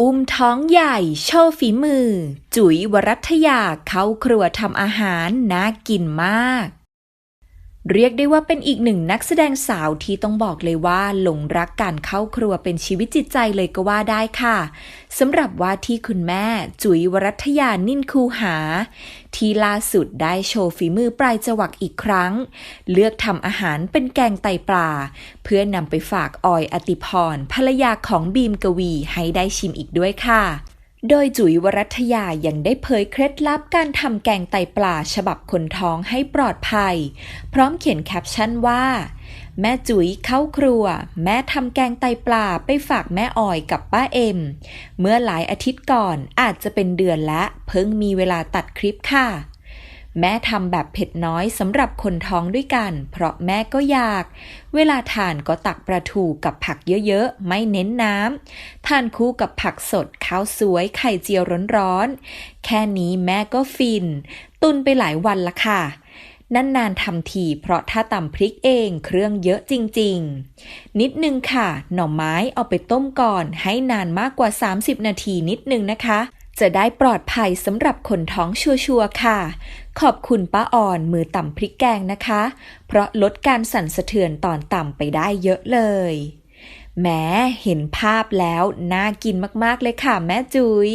อุ้มท้องใหญ่โชว์ฝีมือ จุ๋ยวรัตยาเข้าครัวทำอาหารน่ากินมาก เรียกได้ว่าเป็นอีกหนึ่งนักแสดงสาวที่ต้องบอกเลยว่าหลงรักการเข้าครัวเป็นชีวิตจิตใจเลยก็ว่าได้ค่ะสำหรับว่าที่คุณแม่จุ๋ยวรัตยานิ่นคูหา ที่ล่าสุดได้โชว์ฝีมือปลายจวักอีกครั้ง เลือกทำอาหารเป็นแกงไตปลา เพื่อนำไปฝากออยอติพรภรรยาของบีมกวีให้ได้ชิมอีกด้วยค่ะ โดยจุ๋ยวรัตยายังได้เผยเคล็ดลับการทำแกงไตปลาฉบับคนท้องให้ปลอดภัย พร้อมเขียนแคปชั่นว่า แม่จุ๋ยเข้าครัว แม่ทำแกงไตปลาไปฝากแม่ออยกับป้าเอ็ม เมื่อหลายอาทิตย์ก่อนอาจจะเป็นเดือนและเพิ่งมีเวลาตัดคลิปค่ะ แม่ทำแบบเผ็ดน้อยสำหรับคนท้องด้วยกัน เพราะแม่ก็อยาก เวลาทานก็ตักปลาทูกับผักเยอะๆ ไม่เน้นน้ำ ทานคู่กับผักสดข้าวสวยไข่เจียวร้อนๆ แค่นี้แม่ก็ฟิน ตุนไปหลายวันละค่ะนานๆทำทีเพราะถ้าตำพริกเองเครื่องเยอะจริงๆ นิดนึงค่ะ หน่อไม้เอาไปต้มก่อนให้นานมากกว่า 30 นาทีนิดนึงนะคะ จะได้ปลอดภัยสำหรับคนท้องชัวร์ๆค่ะ ขอบคุณป้าอ่อนมือต่ำพริกแกงนะคะ เพราะลดการสั่นสะเทือนตอนต่ำไปได้เยอะเลยแม้เห็นภาพแล้ว น่ากินมาก ๆ เลยค่ะ แม่จุ๋ย